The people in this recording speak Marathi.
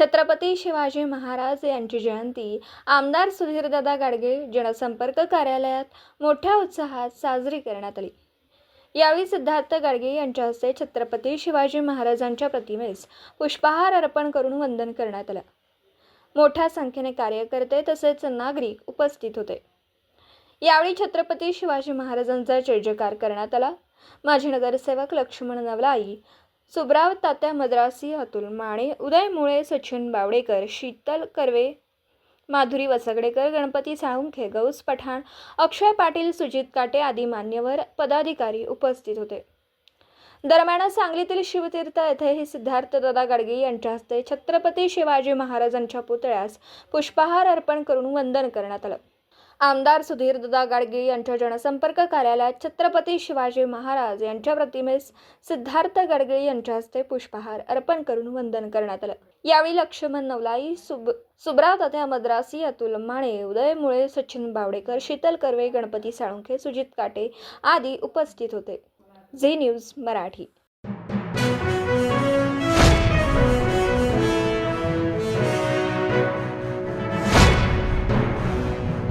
छत्रपती शिवाजी महाराज यांची जयंती आमदार सुधीरदादा गाडगे जनसंपर्क कार्यालयात मोठ्या उत्साहात साजरी करण्यात आली. यावेळी सिद्धार्थ गाडगे यांच्या हस्ते छत्रपती शिवाजी महाराजांच्या प्रतिमेस पुष्पहार अर्पण करून वंदन करण्यात आलं. मोठ्या संख्येने कार्यकर्ते तसेच नागरिक उपस्थित होते. यावेळी छत्रपती शिवाजी महाराजांचा जय जयकार करण्यात आला. माजी नगरसेवक लक्ष्मण नवलाई सुब्राव तात्या मद्रासी अतुल माने उदय मुळे सचिन बावडेकर शीतल कर्वे माधुरी वसगडेकर गणपती साळुंखे गौस पठाण अक्षय पाटील सुजित काटे आदी मान्यवर पदाधिकारी उपस्थित होते. दरम्यान सांगलीतील शिवतीर्थ येथेही सिद्धार्थ दादा गाडगे यांच्या हस्ते छत्रपती शिवाजी महाराजांच्या पुतळ्यास पुष्पहार अर्पण करून वंदन करण्यात आलं. आमदार सुधीर सुधीरदादा गाडगे यांच्या जनसंपर्क कार्यालयात छत्रपती शिवाजी महाराज यांच्या प्रतिमेस सिद्धार्थ गाडगे यांच्या हस्ते पुष्पहार अर्पण करून वंदन करण्यात आलं. यावेळी लक्ष्मण नवलाई सुब सुब्राव तात्या मद्रासी अतुल माने उदय मुळे सचिन बावडेकर शीतल कर्वे गणपती साळुंखे सुजित काटे आदी उपस्थित होते. Zee News Marathi.